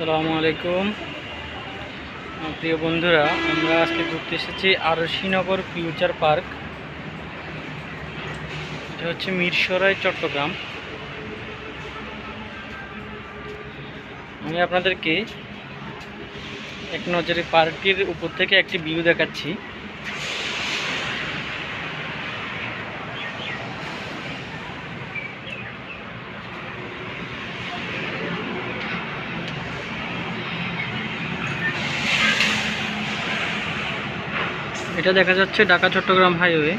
আসসালামু আলাইকুম। প্রিয় বন্ধুরা, আমরা আজকে ঘুরতে এসেছি আরশিনগর ফিউচার পার্ক। এটা হচ্ছে মিরসরাই, চট্টগ্রাম। আমি আপনাদেরকে এক নজরে পার্কটির উপর থেকে একটি ভিউ দেখাচ্ছি। এটা দেখা যাচ্ছে ঢাকা চট্টগ্রাম হাইওয়ে।